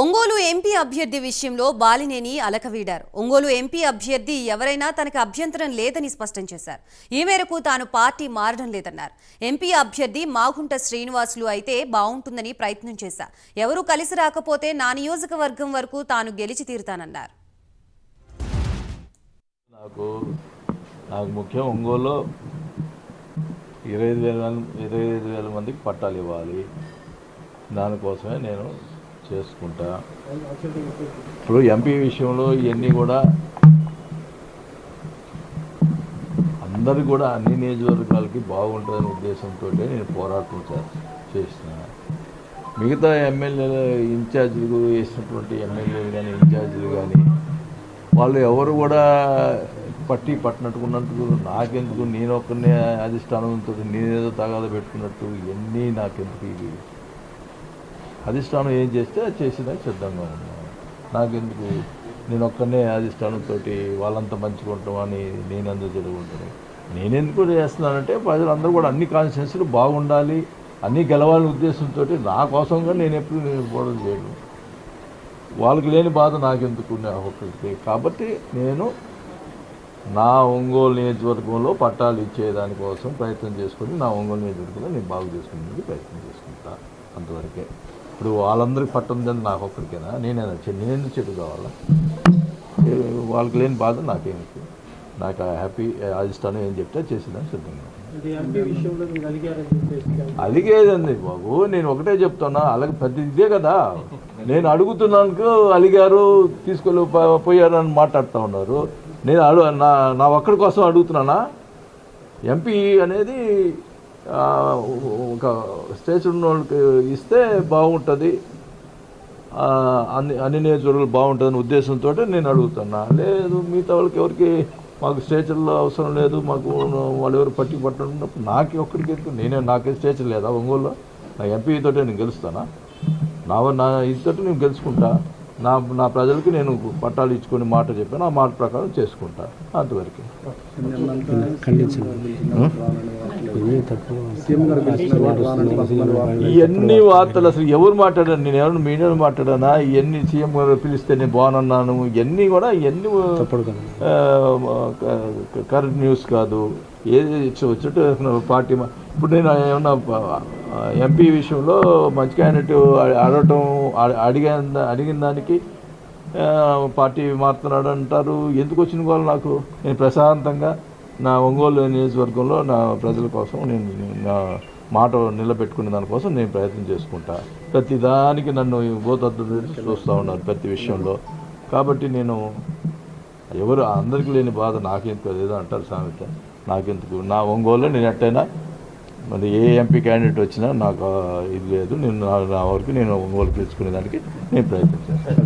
Ongole MP అభ్యర్థి విషయంలో Balineni అలకవీడారు. Ongole MP అభ్యర్థి ఎవరైనా తనకు అభ్యంతరం లేదని స్పష్టం చేశారు. ఈ మేరకు తాను పార్టీ మారడం లేదన్నారు. ఎంపీ అభ్యర్థి మాగుంట శ్రీనివాసులు అయితే బాగుంటుందని ప్రయత్నం చేశా ఎవరూ కలిసి రాకపోతే నా నియోజకవర్గం వరకు తాను గెలిచి తీరుతానన్నారు. నాకు నాకు ముఖ్యం ఇరవై ఐదు వేల ఇరవై ఐదు వేల మందికి పట్టాలు ఇవ్వాలి. దానికోసమే నేను చేసుకుంటా. ఇప్పుడు ఎంపీ విషయంలో ఇవన్నీ కూడా అందరు కూడా అన్ని నియోజకవర్గాలకి బాగుంటుందనే ఉద్దేశంతో నేను పోరాటం చే- చేసిన మిగతా ఎమ్మెల్యేలు ఇన్ఛార్జీలు వేసినటువంటి ఎమ్మెల్యేలు కానీ ఇన్ఛార్జీలు కానీ వాళ్ళు ఎవరు కూడా పట్టి పట్టినట్టుకున్నట్టు నాకెందుకు? నేను ఒక్కనే అధిష్టానంతో నేనేదో తగాద పెట్టుకున్నట్టు ఇవన్నీ నాకెందుకు ఇవి? అధిష్టానం ఏం చేస్తే అది చేసినా సిద్ధంగా ఉన్నాను. నాకెందుకు? నేను ఒక్కనే అధిష్టానంతో వాళ్ళంతా మంచిగా ఉంటామని నేనెందుకు జరుగుంటాను నేనెందుకు చేస్తున్నానంటే ప్రజలందరూ కూడా అన్ని కాన్స్టిట్యూన్సీలు బాగుండాలి అన్నీ గెలవాలనే ఉద్దేశంతో నా కోసంగా నేను ఎప్పుడు నేను పోవడం చేయను వాళ్ళకి లేని బాధ నాకెందుకు? నా ఒక్కరికి కాబట్టి నేను నా ఒంగోలు నియోజకవర్గంలో పట్టాలు ఇచ్చేదానికోసం ప్రయత్నం చేసుకొని నా ఒంగోలు నియోజకవర్గంలో నేను బాగు చేసుకునేందుకు ప్రయత్నం చేసుకుంటా అంతవరకే. ఇప్పుడు వాళ్ళందరికీ పట్టుందని నాకు ఒక్కరికేనా నేనేనా? నేను చెడు కావాలా? వాళ్ళకి లేని బాధ నాకేమిటి నాకు హ్యాపీ అధిష్టానం ఏం చెప్తే చేసేదాన్ని సిద్ధంగా అడిగారని చెప్పేసి అలిగేదండి బాబు. నేను ఒకటే చెప్తున్నా అలాగే పెద్ద ఇదే కదా. నేను అడుగుతున్నాను అలిగారు తీసుకెళ్ళి పో- పోయారని మాట్లాడుతూ ఉన్నారు. నేను అడు నా నా ఒక్కడి కోసం అడుగుతున్నానా? ఎంపీ అనేది ఒక స్టేజ్ ఉన్న వాళ్ళకి ఇస్తే బాగుంటుంది. అన్ని అన్ని నియోజకవర్గాలు బాగుంటుందని ఉద్దేశంతో నేను అడుగుతున్నా. లేదు మిగతా వాళ్ళకి ఎవరికి మాకు స్టేచర్లో అవసరం లేదు మాకు వాళ్ళు ఎవరు పట్టి పట్టినప్పుడు నాకు ఒక్కడికి ఎందుకు? నేనే నాకే స్టేచర్ లేదా ఒంగోలులో? నా ఎంపీతో తోటే నేను గెలుస్తానా? నా నా ఇదితో నేను గెలుచుకుంటా? నా నా ప్రజలకి నేను పట్టాలు ఇచ్చుకొని మాట చెప్పాను ఆ మాట ప్రకారం చేసుకుంటా అంతవరకు. ఇవన్నీ వార్తలు అసలు ఎవరు మాట్లాడాను నేను ఎవరు మీడియాలో మాట్లాడానా? ఇవన్నీ సీఎం గారు పిలిస్తే నేను బాగున్నాను? ఇవన్నీ కూడా ఇవన్నీ కరెంట్ న్యూస్ కాదు. ఏది చుట్టూ పార్టీ మా- ఇప్పుడు నేను ఏమన్నా ఎంపీ విషయంలో మంచిగా అయినట్టు అడగటం అడిగిన అడిగిన దానికి పార్టీ మారుతున్నాడు అంటారు. ఎందుకు వచ్చిన వాళ్ళు నాకు? నేను ప్రశాంతంగా నా ఒంగోలు నియోజకవర్గంలో నా ప్రజల కోసం నేను నా మాట నిలబెట్టుకునే దానికోసం నేను ప్రయత్నం చేసుకుంటా. ప్రతి దానికి నన్ను గోతద్దు చూస్తూ ఉన్నారు ప్రతి విషయంలో. కాబట్టి నేను ఎవరు అందరికీ లేని బాధ నాకెందుకు ఏదో అంటారు సామెత. నాకెందుకు? నా ఒంగోలు నేను ఎట్టయినా మరి ఏ ఎంపీ క్యాండిడేట్ వచ్చినా నాకు ఇది లేదు. నేను నా నా వరకు నేను ఒంగోలు పిలుచుకునే దానికి నేను ప్రయత్నం చేస్తాను.